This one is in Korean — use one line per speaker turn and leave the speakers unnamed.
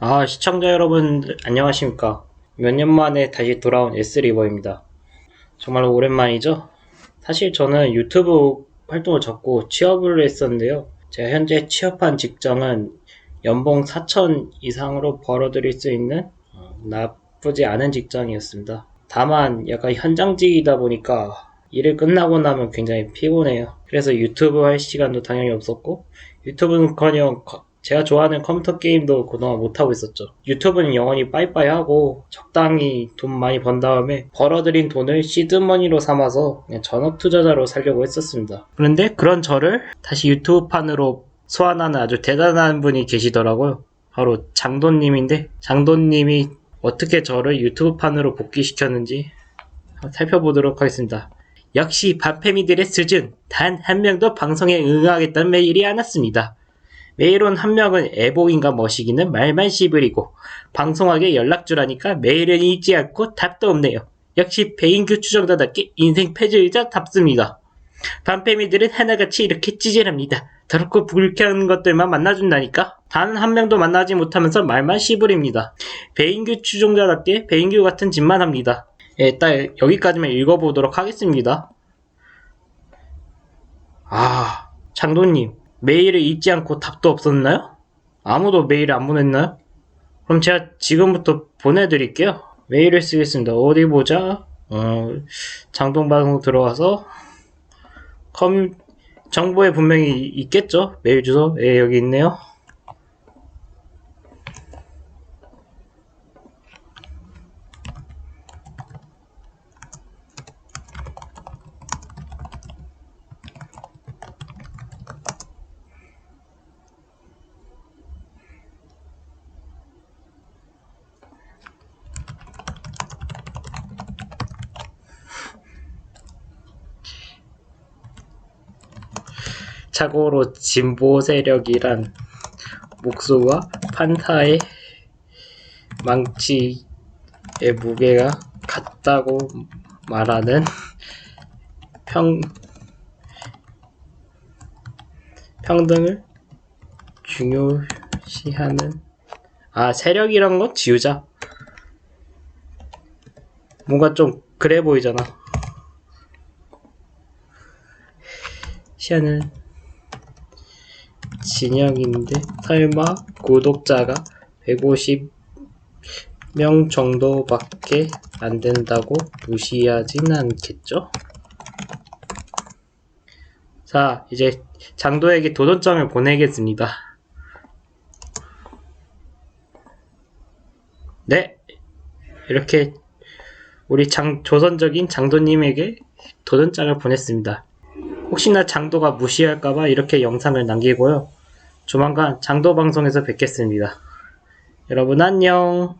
아, 시청자 여러분, 안녕하십니까. 몇 년 만에 다시 돌아온 S리버입니다. 정말 오랜만이죠? 사실 저는 유튜브 활동을 접고 취업을 했었는데요. 제가 현재 취업한 직장은 연봉 4천 이상으로 벌어들일 수 있는 어, 나쁘지 않은 직장이었습니다. 다만 약간 현장직이다 보니까 일을 끝나고 나면 굉장히 피곤해요. 그래서 유튜브 할 시간도 당연히 없었고 유튜브는커녕 거- 제가 좋아하는 컴퓨터 게임도 그동안 못하고 있었죠. 유튜브는 영원히 빠이빠이 하고 적당히 돈 많이 번 다음에 벌어들인 돈을 시드머니로 삼아서 전업 투자자로 살려고 했었습니다. 그런데 그런 저를 다시 유튜브판으로 소환하는 아주 대단한 분이 계시더라고요. 바로 장도님인데 장도님이 어떻게 저를 유튜브판으로 복귀시켰는지 살펴보도록 하겠습니다. 역시 반패미들의 수준 단 한 명도 방송에 응하겠다는 메일이 안 왔습니다. 메일 온 한 명은 애복인가 머시기는 말만 씹으리고 방송하게 연락 주라니까 메일은 읽지 않고 답도 없네요. 역시 배인규 추정자답게 인생 패주의자답습니다. 반패미들은 하나같이 이렇게 찌질합니다. 더럽고 불쾌한 것들만 만나준다니까? 단 한 명도 만나지 못하면서 말만 씹으립니다. 배인규 추종자답게 배인규 같은 짓만 합니다. 예, 딱 여기까지만 읽어보도록 하겠습니다. 아, 장도님, 메일을 읽지 않고 답도 없었나요? 아무도 메일을 안 보냈나요? 그럼 제가 지금부터 보내드릴게요. 메일을 쓰겠습니다. 어디 보자. 어, 장동방송 들어와서 컴 정보에 분명히 있겠죠? 메일 주소. 예, 여기 있네요. 참고로 진보 세력이란 목소와 판타의 망치의 무게가 같다고 말하는 평 평등을 중요시하는 아 세력이란 건 지우자. 뭔가 좀 그래 보이잖아. 시야는 진영인데 설마 구독자가 150명 정도밖에 안 된다고 무시하진 않겠죠? 자, 이제 장도에게 도전장을 보내겠습니다. 네, 이렇게 우리 장, 조선적인 장도님에게 도전장을 보냈습니다. 혹시나 장도가 무시할까봐 이렇게 영상을 남기고요. 조만간 장도 방송에서 뵙겠습니다. 여러분 안녕.